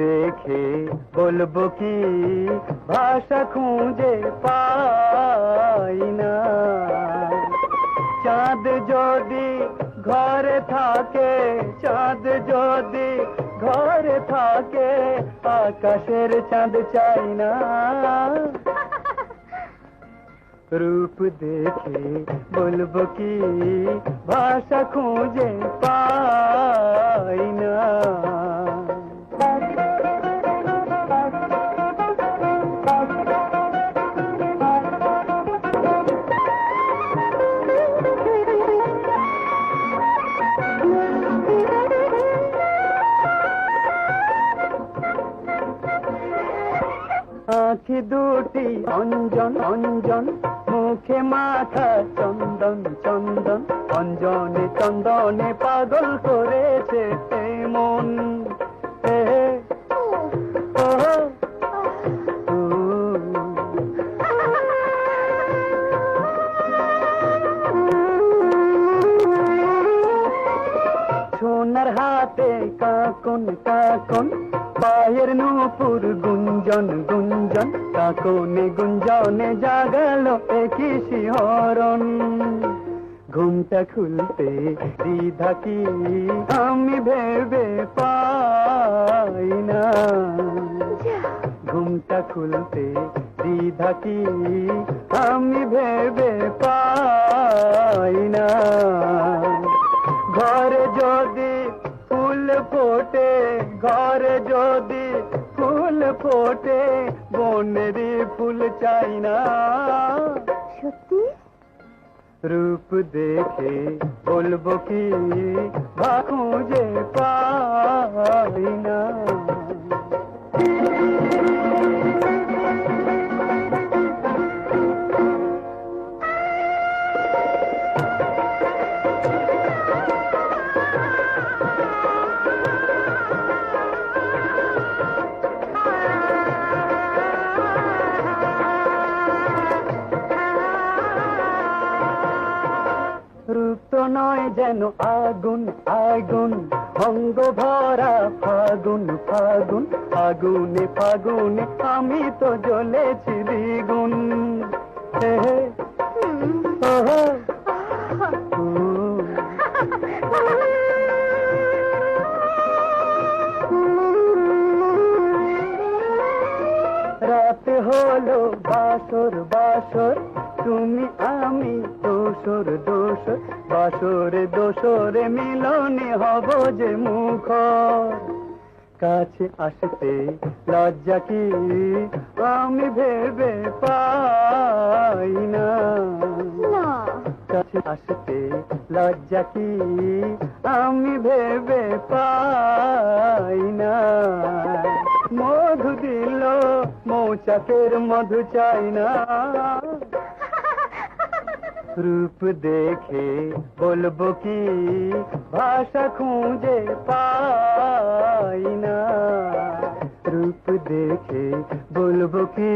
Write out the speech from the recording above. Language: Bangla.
দেখে বলব কি, ভাষা খুঁজে পাই না। চাঁদ যদি ঘরে থাকে, চাঁদ যদি ঘরে থাকে, আকাশের চাঁদ চাই না। রূপ দেখে বলব কি, ভাষা খুঁজে পাই না। আখি দুটি অঞ্জন অঞ্জন মুখে মাথা চন্দন চন্দন অঞ্জনে চন্দনে পাগল করেছে মন সোনার হাতে কাকুন, কাকন। পায়ের নূপুর গুঞ্জন গুঞ্জন। কাকনে গুঞ্জনে জাগালো একই শিহরণ। ঘুমটা খুলতে দ্বিধা কি? আমি ভেবে পাই না। ঘুমটা খুলতে দ্বিধা কি? আমি ভেবে পাই না। ফুল ফোটে ঘরে যদি ফুল ফোটে বনেরই ফুল চাই না সত্যি রূপ দেখে বলব কি ভা খুঁজে পাই না নয় যেন আগুন আগুন অঙ্গ ভরা ফাগুন ফাগুন, ফাগুনে ফাগুনে আমি তো জ্বলেছি দ্বিগুণ। রাত হলো বাসর বাসর, তুমি আমি দোসর দোসর বাসরে দোসরে মিলনে হব যে মুখ কাছে আসতে লজ্জা কি? আমি ভেবে পাই না। কাছে আসতে লজ্জা কি? আমি ভেবে পাই না। মধু দিল মৌচাকের মধু চাই না। रूप देखे बोलबो की भाषा खूंजे पाईना। रूप देखे बोलबो की